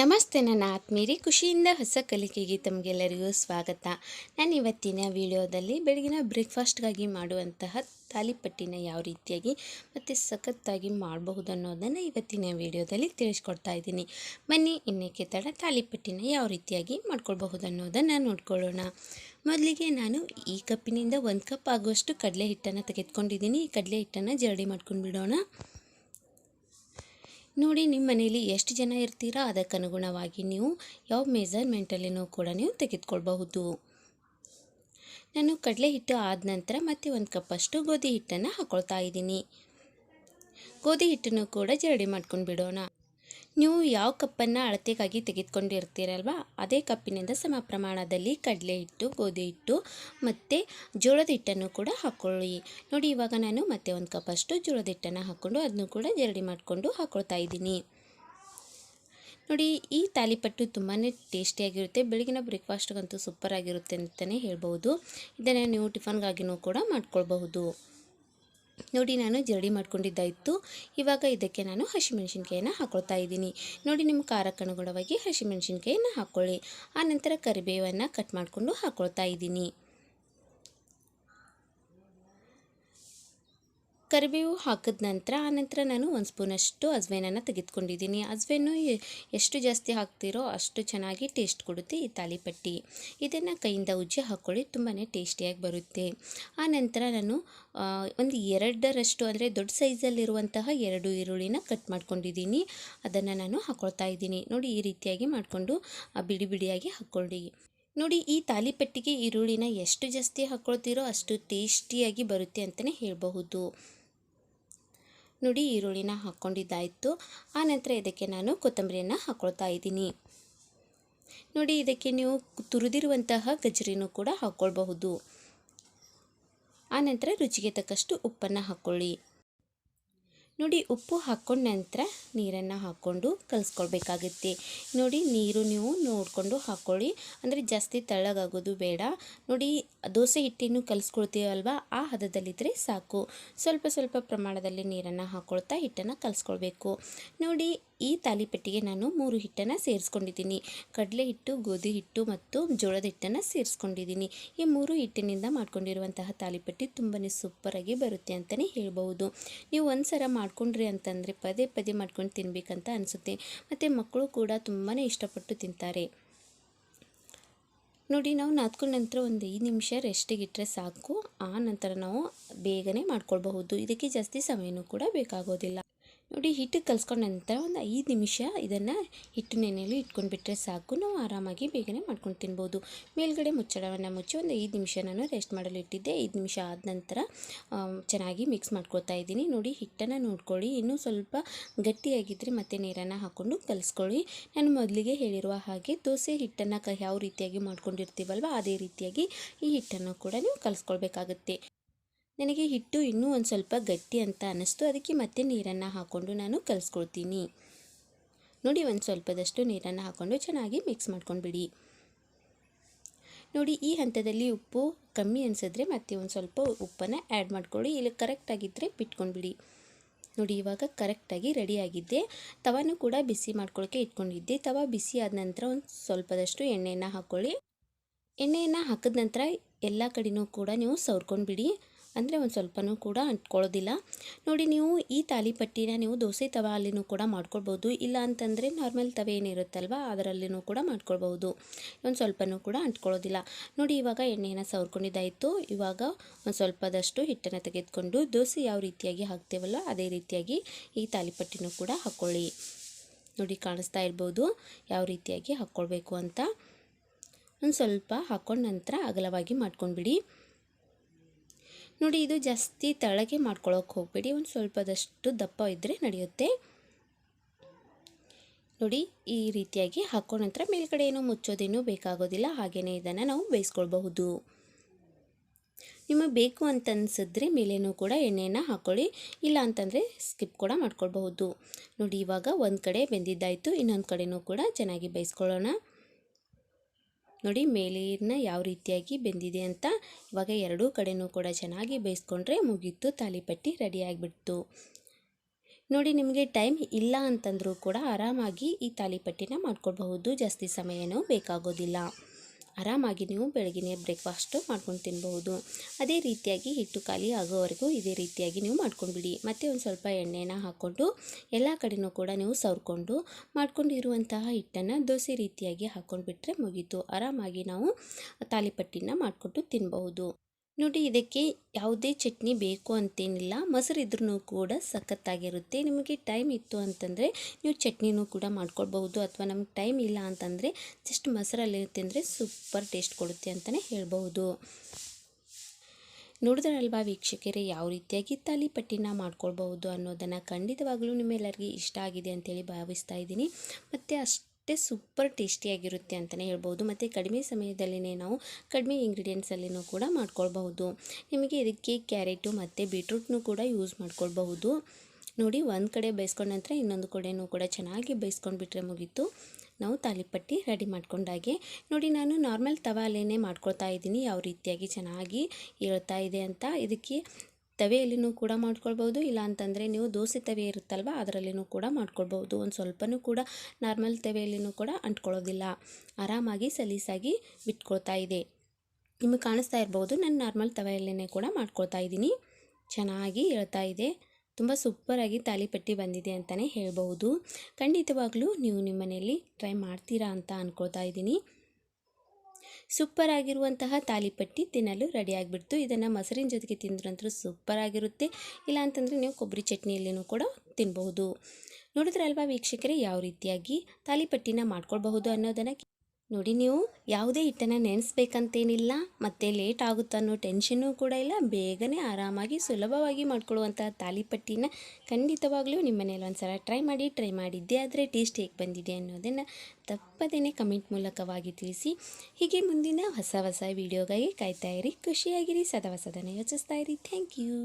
ನಮಸ್ತೆ, ನನ್ನ ಆತ್ಮೀರಿ ಖುಷಿಯಿಂದ ಹೊಸ ಕಲಿಕೆಗೆ ತಮಗೆಲ್ಲರಿಗೂ ಸ್ವಾಗತ. ನಾನು ಇವತ್ತಿನ ವಿಡಿಯೋದಲ್ಲಿ ಬೆಳಗಿನ ಬ್ರೇಕ್ಫಾಸ್ಟ್ಗಾಗಿ ಮಾಡುವಂತಹ ತಾಲಿಪಟ್ಟಿನ ಯಾವ ರೀತಿಯಾಗಿ ಮತ್ತು ಸಖತ್ತಾಗಿ ಮಾಡಬಹುದು ಅನ್ನೋದನ್ನು ಇವತ್ತಿನ ವಿಡಿಯೋದಲ್ಲಿ ತಿಳಿಸ್ಕೊಡ್ತಾ ಇದ್ದೀನಿ. ಬನ್ನಿ ಇನ್ನಕ್ಕೆ ತಡ ತಾಲಿಪಟ್ಟಿನ ಯಾವ ರೀತಿಯಾಗಿ ಮಾಡ್ಕೊಳ್ಬಹುದು ಅನ್ನೋದನ್ನು ನೋಡ್ಕೊಳ್ಳೋಣ. ಮೊದಲಿಗೆ ನಾನು ಈ ಕಪ್ಪಿನಿಂದ ಒಂದು ಕಪ್ ಆಗುವಷ್ಟು ಕಡಲೆ ಹಿಟ್ಟನ್ನು ತೆಗೆದುಕೊಂಡಿದ್ದೀನಿ. ಈ ಕಡಲೆ ಹಿಟ್ಟನ್ನು ಜರಡಿ ಮಾಡ್ಕೊಂಡು ಬಿಡೋಣ ನೋಡಿ, ನಿಮ್ಮ ಮನೇಲಿ ಎಷ್ಟು ಜನ ಇರ್ತೀರಾ? ಅದಕ್ಕನುಗುಣವಾಗಿ ನೀವು ಯಾವ ಮೆಜರ್ಮೆಂಟಲ್ಲಿನೂ ಕೂಡ ನೀವು ತೆಗೆದುಕೊಳ್ಬಹುದು. ನಾನು ಕಡಲೆ ಹಿಟ್ಟು ಆದ ನಂತರ ಮತ್ತೆ ಒಂದು ಕಪ್ಪಷ್ಟು ಗೋಧಿ ಹಿಟ್ಟನ್ನು ಹಾಕ್ಕೊಳ್ತಾ ಇದ್ದೀನಿ. ಗೋಧಿ ಹಿಟ್ಟನ್ನು ಕೂಡ ಜರಡಿ ಮಾಡ್ಕೊಂಡು ಬಿಡೋಣ. ನೀವು ಯಾವ ಕಪ್ಪನ್ನು ಅಳತೆಗಾಗಿ ತೆಗೆದುಕೊಂಡಿರ್ತೀರಲ್ವ? ಅದೇ ಕಪ್ಪಿನಿಂದ ಸಮ ಪ್ರಮಾಣದಲ್ಲಿ ಕಡಲೆ ಹಿಟ್ಟು, ಗೋಧಿ ಹಿಟ್ಟು ಮತ್ತು ಜೋಳದ ಹಿಟ್ಟನ್ನು ಕೂಡ ಹಾಕ್ಕೊಳ್ಳಿ ನೋಡಿ, ಇವಾಗ ನಾನು ಮತ್ತೆ ಒಂದು ಕಪ್ಪಷ್ಟು ಜೋಳದ ಹಿಟ್ಟನ್ನು ಹಾಕ್ಕೊಂಡು ಅದನ್ನು ಕೂಡ ಜರಡಿ ಮಾಡಿಕೊಂಡು ಹಾಕ್ಕೊಳ್ತಾ ಇದ್ದೀನಿ. ನೋಡಿ, ಈ ತಾಲಿಪಟ್ಟು ತುಂಬಾ ಟೇಸ್ಟಿಯಾಗಿರುತ್ತೆ. ಬೆಳಗಿನ ಬ್ರೇಕ್ಫಾಸ್ಟ್ಗಂತೂ ಸೂಪರಾಗಿರುತ್ತೆ ಅಂತಲೇ ಹೇಳ್ಬೋದು ಇದನ್ನು ನೀವು ಟಿಫನ್ಗಾಗಿನೂ ಕೂಡ ಮಾಡ್ಕೊಳ್ಬಹುದು. ನೋಡಿ ನಾನು ಜರಡಿ ಮಾಡ್ಕೊಂಡಿದ್ದಾಯಿತು. ಇವಾಗ ಇದಕ್ಕೆ ನಾನು ಹಸಿಮೆಣಸಿನ್ಕಾಯನ್ನು ಹಾಕ್ಕೊಳ್ತಾ ಇದ್ದೀನಿ. ನೋಡಿ ನಿಮ್ಮ ಖಾರಕ್ಕನುಗುಣವಾಗಿ ಹಸಿಮೆಣಸಿನ್ಕಾಯನ್ನು ಹಾಕ್ಕೊಳ್ಳಿ ಆನಂತರ ಕರಿಬೇವನ್ನು ಕಟ್ ಮಾಡಿಕೊಂಡು ಹಾಕ್ಕೊಳ್ತಾ ಇದ್ದೀನಿ. ಕರಿಬೇವು ಹಾಕಿದ ನಂತರ ಆನಂತರ ನಾನು ಒಂದು ಸ್ಪೂನಷ್ಟು ಅಜ್ವೇನನ್ನು ತೆಗೆದುಕೊಂಡಿದ್ದೀನಿ. ಅಜ್ವೇನು ಎಷ್ಟು ಜಾಸ್ತಿ ಹಾಕ್ತಿರೋ ಅಷ್ಟು ಚೆನ್ನಾಗಿ ಟೇಸ್ಟ್ ಕೊಡುತ್ತೆ ಈ ತಾಲಿಪಟ್ಟಿ ಇದನ್ನು ಕೈಯಿಂದ ಉಜ್ಜಿ ಹಾಕ್ಕೊಳ್ಳಿ ತುಂಬಾ ಟೇಸ್ಟಿಯಾಗಿ ಬರುತ್ತೆ. ಆನಂತರ ನಾನು ಒಂದು ಎರಡರಷ್ಟು ಅಂದರೆ ದೊಡ್ಡ ಸೈಜಲ್ಲಿರುವಂತಹ ಎರಡು ಈರುಳ್ಳಿನ ಕಟ್ ಮಾಡ್ಕೊಂಡಿದ್ದೀನಿ. ಅದನ್ನು ನಾನು ಹಾಕ್ಕೊಳ್ತಾ ಇದ್ದೀನಿ. ನೋಡಿ ಈ ರೀತಿಯಾಗಿ ಮಾಡಿಕೊಂಡು ಬಿಡಿ ಬಿಡಿಯಾಗಿ ಹಾಕ್ಕೊಳ್ಳಿ ನೋಡಿ ಈ ತಾಲಿಪಟ್ಟಿಗೆ ಈರುಳ್ಳಿನ ಎಷ್ಟು ಜಾಸ್ತಿ ಹಾಕ್ಕೊಳ್ತೀರೋ ಅಷ್ಟು ಟೇಸ್ಟಿಯಾಗಿ ಬರುತ್ತೆ ಅಂತಲೇ ಹೇಳಬಹುದು. ನೋಡಿ ಈರುಳ್ಳಿನ ಹಾಕ್ಕೊಂಡಿದ್ದಾಯಿತು. ಆನಂತರ ಇದಕ್ಕೆ ನಾನು ಕೊತ್ತಂಬರಿಯನ್ನು ಹಾಕ್ಕೊಳ್ತಾ ಇದ್ದೀನಿ. ನೋಡಿ, ಇದಕ್ಕೆ ನೀವು ತುರಿದಿರುವಂತಹ ಗಜರಿನೂ ಕೂಡ ಹಾಕ್ಕೊಳ್ಬಹುದು ಆನಂತರ ರುಚಿಗೆ ತಕ್ಕಷ್ಟು ಉಪ್ಪನ್ನು ಹಾಕ್ಕೊಳ್ಳಿ ನೋಡಿ ಉಪ್ಪು ಹಾಕ್ಕೊಂಡ ನಂತರ ನೀರನ್ನು ಹಾಕ್ಕೊಂಡು ಕಲಿಸ್ಕೊಳ್ಬೇಕಾಗುತ್ತೆ. ನೋಡಿ ನೀರು ನೀವು ನೋಡಿಕೊಂಡು ಹಾಕ್ಕೊಳ್ಳಿ. ಅಂದರೆ ಜಾಸ್ತಿ ತೆಳ್ಳಗಾಗೋದು ಬೇಡ. ನೋಡಿ ದೋಸೆ ಹಿಟ್ಟಿನ ಕಲಿಸ್ಕೊಳ್ತೀವಲ್ವ? ಆ ಹದದಲ್ಲಿದ್ದರೆ ಸಾಕು. ಸ್ವಲ್ಪ ಸ್ವಲ್ಪ ಪ್ರಮಾಣದಲ್ಲಿ ನೀರನ್ನು ಹಾಕ್ಕೊಳ್ತಾ ಹಿಟ್ಟನ್ನು ಕಲಿಸ್ಕೊಳ್ಬೇಕು. ನೋಡಿ ಈ ತಾಲಿಪಟ್ಟಿಗೆ ನಾನು ಮೂರು ಹಿಟ್ಟನ್ನು ಸೇರಿಸ್ಕೊಂಡಿದ್ದೀನಿ. ಕಡಲೆ ಹಿಟ್ಟು, ಗೋಧಿ ಹಿಟ್ಟು ಮತ್ತು ಜೋಳದ ಹಿಟ್ಟನ್ನು ಸೇರಿಸ್ಕೊಂಡಿದ್ದೀನಿ. ಈ ಮೂರು ಹಿಟ್ಟಿನಿಂದ ಮಾಡ್ಕೊಂಡಿರುವಂತಹ ತಾಲಿಪಟ್ಟಿ ತುಂಬಾ ಸೂಪರಾಗಿ ಬರುತ್ತೆ ಅಂತಲೇ ಹೇಳ್ಬೋದು ನೀವು ಒಂದು ಸಲ ಮಾಡ್ಕೊಂಡ್ರಿ ಅಂತಂದರೆ ಪದೇ ಪದೇ ಮಾಡ್ಕೊಂಡು ತಿನ್ನಬೇಕಂತ ಅನಿಸುತ್ತೆ. ಮತ್ತು ಮಕ್ಕಳು ಕೂಡ ತುಂಬಾ ಇಷ್ಟಪಟ್ಟು ತಿಂತಾರೆ. ನೋಡಿ, ನಾವು ನಾದ್ಕೊಂಡ ನಂತರ ಒಂದು ಐದು ನಿಮಿಷ ರೆಸ್ಟಿಗೆ ಇಟ್ಟರೆ ಸಾಕು. ಆ ನಂತರ ನಾವು ಬೇಗನೆ ಮಾಡ್ಕೊಳ್ಬಹುದು. ಇದಕ್ಕೆ ಜಾಸ್ತಿ ಸಮಯನೂ ಕೂಡ ಬೇಕಾಗೋದಿಲ್ಲ. ನೋಡಿ ಹಿಟ್ಟು ಕಲಿಸ್ಕೊಂಡ ನಂತರ ಒಂದು ಐದು ನಿಮಿಷ ಇದನ್ನು ಹಿಟ್ಟು ನೆನೆಯಲ್ಲಿ ಇಟ್ಕೊಂಡ್ಬಿಟ್ರೆ ಸಾಕು. ನಾವು ಆರಾಮಾಗಿ ಬೇಗನೆ ಮಾಡ್ಕೊಂಡು ತಿನ್ಬೋದು. ಮೇಲ್ಗಡೆ ಮುಚ್ಚಳವನ್ನು ಮುಚ್ಚಿ ಒಂದು ಐದು ನಿಮಿಷ ನಾನು ರೆಸ್ಟ್ ಮಾಡಲು ಇಟ್ಟಿದ್ದೆ. ಐದು ನಿಮಿಷ ಆದ ನಂತರ ಚೆನ್ನಾಗಿ ಮಿಕ್ಸ್ ಮಾಡ್ಕೊಳ್ತಾ ಇದ್ದೀನಿ. ನೋಡಿ ಹಿಟ್ಟನ್ನು ನೋಡ್ಕೊಳ್ಳಿ. ಇನ್ನೂ ಸ್ವಲ್ಪ ಗಟ್ಟಿಯಾಗಿದ್ದರೆ ಮತ್ತೆ ನೀರನ್ನು ಹಾಕ್ಕೊಂಡು ಕಲಿಸ್ಕೊಳ್ಳಿ. ನಾನು ಮೊದಲಿಗೆ ಹೇಳಿರುವ ಹಾಗೆ ದೋಸೆ ಹಿಟ್ಟನ್ನು ಕ, ಯಾವ ರೀತಿಯಾಗಿ ಮಾಡ್ಕೊಂಡಿರ್ತೀವಲ್ವ, ಅದೇ ರೀತಿಯಾಗಿ ಈ ಹಿಟ್ಟನ್ನು ಕೂಡ ನೀವು ಕಲಿಸ್ಕೊಳ್ಬೇಕಾಗುತ್ತೆ. ನನಗೆ ಹಿಟ್ಟು ಇನ್ನೂ ಒಂದು ಸ್ವಲ್ಪ ಗಟ್ಟಿ ಅಂತ ಅನ್ನಿಸ್ತು ಅದಕ್ಕೆ ಮತ್ತೆ ನೀರನ್ನು ಹಾಕ್ಕೊಂಡು ನಾನು ಕಲಿಸ್ಕೊಳ್ತೀನಿ. ನೋಡಿ, ಒಂದು ಸ್ವಲ್ಪದಷ್ಟು ನೀರನ್ನು ಹಾಕ್ಕೊಂಡು ಚೆನ್ನಾಗಿ ಮಿಕ್ಸ್ ಮಾಡ್ಕೊಂಡ್ಬಿಡಿ. ನೋಡಿ, ಈ ಹಂತದಲ್ಲಿ ಉಪ್ಪು ಕಮ್ಮಿ ಅನಿಸಿದ್ರೆ ಮತ್ತೆ ಒಂದು ಸ್ವಲ್ಪ ಉಪ್ಪನ್ನು ಆ್ಯಡ್ ಮಾಡ್ಕೊಳ್ಳಿ. ಇಲ್ಲಿ ಕರೆಕ್ಟಾಗಿದ್ದರೆ ಬಿಟ್ಕೊಂಡ್ಬಿಡಿ. ನೋಡಿ, ಇವಾಗ ಕರೆಕ್ಟಾಗಿ ರೆಡಿಯಾಗಿದ್ದೆ ತವಾನು ಕೂಡ ಬಿಸಿ ಮಾಡ್ಕೊಳ್ಳೋಕ್ಕೆ ಇಟ್ಕೊಂಡಿದ್ದೆ. ತವ ಬಿಸಿ ಆದ ನಂತರ ಒಂದು ಸ್ವಲ್ಪದಷ್ಟು ಎಣ್ಣೆಯನ್ನು ಹಾಕ್ಕೊಳ್ಳಿ ಎಣ್ಣೆಯನ್ನು ಹಾಕಿದ ನಂತರ ಎಲ್ಲ ಕಡೆಯೂ ಕೂಡ ನೀವು ಸವ್ರ್ಕೊಂಡ್ಬಿಡಿ. ಅಂದರೆ ಒಂದು ಸ್ವಲ್ಪನೂ ಕೂಡ ಅಂಟ್ಕೊಳ್ಳೋದಿಲ್ಲ. ನೋಡಿ, ನೀವು ಈ ತಾಲಿಪಟ್ಟಿನ ನೀವು ದೋಸೆ ಅಲ್ಲಿನೂ ಕೂಡ ಮಾಡ್ಕೊಳ್ಬೋದು. ಇಲ್ಲ ಅಂತಂದರೆ ನಾರ್ಮಲ್ ತವೆ ಏನಿರುತ್ತಲ್ವ, ಅದರಲ್ಲಿನೂ ಕೂಡ ಮಾಡ್ಕೊಳ್ಬೋದು ಒಂದು ಸ್ವಲ್ಪನೂ ಕೂಡ ಅಂಟ್ಕೊಳ್ಳೋದಿಲ್ಲ. ನೋಡಿ, ಇವಾಗ ಎಣ್ಣೆಯನ್ನು ಸವರ್ಕೊಂಡಿದ್ದಾಯಿತು. ಇವಾಗ ಒಂದು ಸ್ವಲ್ಪದಷ್ಟು ಹಿಟ್ಟನ್ನು ತೆಗೆದುಕೊಂಡು ದೋಸೆ ಯಾವ ರೀತಿಯಾಗಿ ಹಾಕ್ತೇವಲ್ಲ, ಅದೇ ರೀತಿಯಾಗಿ ಈ ತಾಲಿಪಟ್ಟಿನೂ ಕೂಡ ಹಾಕ್ಕೊಳ್ಳಿ ನೋಡಿ, ಕಾಣಿಸ್ತಾ ಇರ್ಬೋದು ಯಾವ ರೀತಿಯಾಗಿ ಹಾಕ್ಕೊಳ್ಬೇಕು ಅಂತ. ಒಂದು ಸ್ವಲ್ಪ ಹಾಕ್ಕೊಂಡು ನಂತರ ಅಗಲವಾಗಿ ಮಾಡ್ಕೊಂಡ್ಬಿಡಿ. ನೋಡಿ, ಇದು ಜಾಸ್ತಿ ತಳಗೆ ಮಾಡ್ಕೊಳ್ಳೋಕೆ ಹೋಗಬೇಡಿ. ಒಂದು ಸ್ವಲ್ಪದಷ್ಟು ದಪ್ಪ ಇದ್ದರೆ ನಡೆಯುತ್ತೆ. ನೋಡಿ, ಈ ರೀತಿಯಾಗಿ ಹಾಕೋ ನಂತರ ಮೇಲ್ಗಡೆ ಏನೂ ಮುಚ್ಚೋದೇನೂ ಬೇಕಾಗೋದಿಲ್ಲ. ಹಾಗೆಯೇ ಇದನ್ನು ನಾವು ಬೇಯಿಸ್ಕೊಳ್ಬಹುದು. ನಿಮಗೆ ಬೇಕು ಅಂತ ಅನ್ಸಿದ್ರೆ ಮೇಲೇನೂ ಕೂಡ ಎಣ್ಣೆಯನ್ನು ಹಾಕ್ಕೊಳ್ಳಿ ಇಲ್ಲ ಅಂತಂದರೆ ಸ್ಕಿಪ್ ಕೂಡ ಮಾಡ್ಕೊಳ್ಬಹುದು. ನೋಡಿ, ಇವಾಗ ಒಂದು ಕಡೆ ಬೆಂದಿದ್ದಾಯಿತು. ಇನ್ನೊಂದು ಕಡೆನೂ ಕೂಡ ಚೆನ್ನಾಗಿ ಬೇಯಿಸ್ಕೊಳ್ಳೋಣ. ನೋಡಿ ಮೇಲಿನ ಯಾವ ರೀತಿಯಾಗಿ ಬೆಂದಿದೆ ಅಂತ. ಇವಾಗ ಎರಡೂ ಕಡೆನೂ ಕೂಡ ಚೆನ್ನಾಗಿ ಬೇಯಿಸ್ಕೊಂಡ್ರೆ ಮುಗೀತು ತಾಲಿಪಟ್ಟಿ ರೆಡಿ ಆಗಿಬಿಡ್ತು. ನೋಡಿ ನಿಮಗೆ ಟೈಮ್ ಇಲ್ಲ ಅಂತಂದರೂ ಕೂಡ ಆರಾಮಾಗಿ ಈ ತಾಲಿಪಟ್ಟಿನ ಮಾಡ್ಕೊಳ್ಬಹುದು ಜಾಸ್ತಿ ಸಮಯನೂ ಬೇಕಾಗೋದಿಲ್ಲ. ಆರಾಮಾಗಿ ನೀವು ಬೆಳಗಿನ ಬ್ರೇಕ್ಫಾಸ್ಟು ಮಾಡ್ಕೊಂಡು ತಿನ್ಬಹುದು. ಅದೇ ರೀತಿಯಾಗಿ ಹಿಟ್ಟು ಖಾಲಿ ಆಗೋವರೆಗೂ ಇದೇ ರೀತಿಯಾಗಿ ನೀವು ಮಾಡ್ಕೊಂಡ್ಬಿಡಿ. ಮತ್ತು ಒಂದು ಸ್ವಲ್ಪ ಎಣ್ಣೆನ ಹಾಕ್ಕೊಂಡು ಎಲ್ಲ ಕಡೆನೂ ಕೂಡ ನೀವು ಸವರ್ಕೊಂಡು ಮಾಡ್ಕೊಂಡಿರುವಂತಹ ಹಿಟ್ಟನ್ನು ದೋಸೆ ರೀತಿಯಾಗಿ ಹಾಕ್ಕೊಂಡ್ಬಿಟ್ರೆ ಮುಗೀತು. ಆರಾಮಾಗಿ ನಾವು ತಾಲಿಪಟ್ಟಿನ ಮಾಡಿಕೊಂಡು ತಿನ್ನಬಹುದು ನೋಡಿ, ಇದಕ್ಕೆ ಯಾವುದೇ ಚಟ್ನಿ ಬೇಕು ಅಂತೇನಿಲ್ಲ. ಮೊಸರು ಇದ್ರೂ ಕೂಡ ಸಖತ್ತಾಗಿರುತ್ತೆ. ನಿಮಗೆ ಟೈಮ್ ಇತ್ತು ಅಂತಂದರೆ ನೀವು ಚಟ್ನಿನೂ ಕೂಡ ಮಾಡ್ಕೊಳ್ಬಹುದು. ಅಥವಾ ನಮ್ಗೆ ಟೈಮ್ ಇಲ್ಲ ಅಂತಂದರೆ ಜಸ್ಟ್ ಮೊಸರಲ್ಲಿ ತಿಂದರೆ ಸೂಪರ್ ಟೇಸ್ಟ್ ಕೊಡುತ್ತೆ ಅಂತಲೇ ಹೇಳ್ಬಹುದು. ನೋಡಿದ್ರಲ್ವಾ ವೀಕ್ಷಕರೇ, ಯಾವ ರೀತಿಯಾಗಿ ತಾಲಿಪಟ್ಟಿನ ಮಾಡ್ಕೊಳ್ಬಹುದು ಅನ್ನೋದನ್ನು ಖಂಡಿತವಾಗಲೂ ನಿಮ್ಮೆಲ್ಲರಿಗೆ ಇಷ್ಟ ಆಗಿದೆ ಅಂತೇಳಿ ಭಾವಿಸ್ತಾ ಇದ್ದೀನಿ. ಮತ್ತು ಅಷ್ಟೇ ಸೂಪರ್ ಟೇಸ್ಟಿಯಾಗಿರುತ್ತೆ ಅಂತಲೇ ಹೇಳ್ಬೋದು. ಮತ್ತು ಕಡಿಮೆ ಸಮಯದಲ್ಲೇ ನಾವು ಕಡಿಮೆ ಇಂಗ್ರೀಡಿಯೆಂಟ್ಸಲ್ಲಿನೂ ಕೂಡ ಮಾಡ್ಕೊಳ್ಬಹುದು. ನಿಮಗೆ ಇದಕ್ಕೆ ಕ್ಯಾರೆಟು ಮತ್ತು ಬೀಟ್ರೂಟ್ನು ಕೂಡ ಯೂಸ್ ಮಾಡ್ಕೊಳ್ಬಹುದು. ನೋಡಿ, ಒಂದು ಕಡೆ ಬೇಯಿಸ್ಕೊಂಡ ನಂತರ ಇನ್ನೊಂದು ಕಡೆನೂ ಕೂಡ ಚೆನ್ನಾಗಿ ಬೇಯಿಸ್ಕೊಂಡ್ಬಿಟ್ರೆ ಮುಗೀತು. ನಾವು ತಾಲಿಪಟ್ಟಿ ರೆಡಿ ಮಾಡ್ಕೊಂಡಾಗೆ ನೋಡಿ, ನಾನು ನಾರ್ಮಲ್ ತವಾಲೇನೆ ಮಾಡ್ಕೊಳ್ತಾ ಇದ್ದೀನಿ. ಯಾವ ರೀತಿಯಾಗಿ ಚೆನ್ನಾಗಿ ಹೇಳ್ತಾ ಇದೆ ಅಂತ. ಇದಕ್ಕೆ ತವೆಯಲ್ಲಿನೂ ಕೂಡ ಮಾಡ್ಕೊಳ್ಬೋದು ಇಲ್ಲ ಅಂತಂದರೆ ನೀವು ದೋಸೆ ತವೆ ಇರುತ್ತಲ್ವ ಅದರಲ್ಲಿನೂ ಕೂಡ ಮಾಡ್ಕೊಳ್ಬೋದು. ಒಂದು ಸ್ವಲ್ಪನೂ ಕೂಡ ನಾರ್ಮಲ್ ತವೆಯಲ್ಲಿನೂ ಕೂಡ ಅಂಟ್ಕೊಳ್ಳೋದಿಲ್ಲ. ಆರಾಮಾಗಿ ಸಲೀಸಾಗಿ ಬಿಟ್ಕೊಳ್ತಾ ಇದೆ. ನಿಮಗೆ ಕಾಣಿಸ್ತಾ ಇರ್ಬೋದು, ನಾನು ನಾರ್ಮಲ್ ತವೆಯಲ್ಲೇ ಕೂಡ ಮಾಡ್ಕೊಳ್ತಾ ಇದ್ದೀನಿ. ಚೆನ್ನಾಗಿ ಹೇಳ್ತಾ ಇದೆ. ತುಂಬ ಸೂಪರಾಗಿ ತಾಲಿಪಟ್ಟಿ ಬಂದಿದೆ ಅಂತಲೇ ಹೇಳ್ಬೋದು. ಖಂಡಿತವಾಗ್ಲೂ ನೀವು ನಿಮ್ಮ ಮನೆಯಲ್ಲಿ ಟ್ರೈ ಮಾಡ್ತೀರಾ ಅಂತ ಅಂದ್ಕೊಳ್ತಾ ಇದ್ದೀನಿ. ಸೂಪರ್ ಆಗಿರುವಂತಹ ತಾಲಿಪಟ್ಟಿ ತಿನ್ನಲು ರೆಡಿ ಆಗಿಬಿಡ್ತು ಇದನ್ನು ಮೊಸರಿನ ಜೊತೆಗೆ ತಿಂದ್ರಂತೂ ಸೂಪರ್ ಆಗಿರುತ್ತೆ ಇಲ್ಲ ಅಂತಂದರೆ ನೀವು ಕೊಬ್ಬರಿ ಚಟ್ನಿಯಲ್ಲಿನೂ ಕೂಡ ತಿನ್ಬಹುದು. ನೋಡಿದ್ರಲ್ವಾ ವೀಕ್ಷಕರೇ, ಯಾವ ರೀತಿಯಾಗಿ ತಾಲಿಪಟ್ಟಿನ ಮಾಡ್ಕೊಳ್ಬಹುದು ಅನ್ನೋದನ್ನು ನೋಡಿ ನೀವು, ಯಾವುದೇ ಹಿಟ್ಟನ್ನು ನೆನೆಸ್ಬೇಕಂತೇನಿಲ್ಲ, ಮತ್ತು ಲೇಟ್ ಆಗುತ್ತೆ ಅನ್ನೋ ಟೆನ್ಷನ್ನು ಕೂಡ ಇಲ್ಲ. ಬೇಗನೆ ಆರಾಮಾಗಿ ಸುಲಭವಾಗಿ ಮಾಡ್ಕೊಳ್ಳುವಂಥ ತಾಲಿಪಟ್ಟಿನ ಖಂಡಿತವಾಗ್ಲೂ ನಿಮ್ಮ ಮನೇಲಿ ಒಂದು ಸಲ ಟ್ರೈ ಮಾಡಿ ಟ್ರೈ ಮಾಡಿದ್ದೆ ಆದರೆ ಟೇಸ್ಟ್ ಹೇಗೆ ಬಂದಿದೆ ಅನ್ನೋದನ್ನು ತಪ್ಪದೇ ಕಮೆಂಟ್ ಮೂಲಕವಾಗಿ ತಿಳಿಸಿ. ಹೀಗೆ ಮುಂದಿನ ಹೊಸ ಹೊಸ ವೀಡಿಯೋಗಾಗಿ ಕಾಯ್ತಾ ಇರಿ. ಖುಷಿಯಾಗಿರಿ, ಸದಾ ಹೊಸದನ್ನು ಯೋಚಿಸ್ತಾ ಇರಿ. Thank you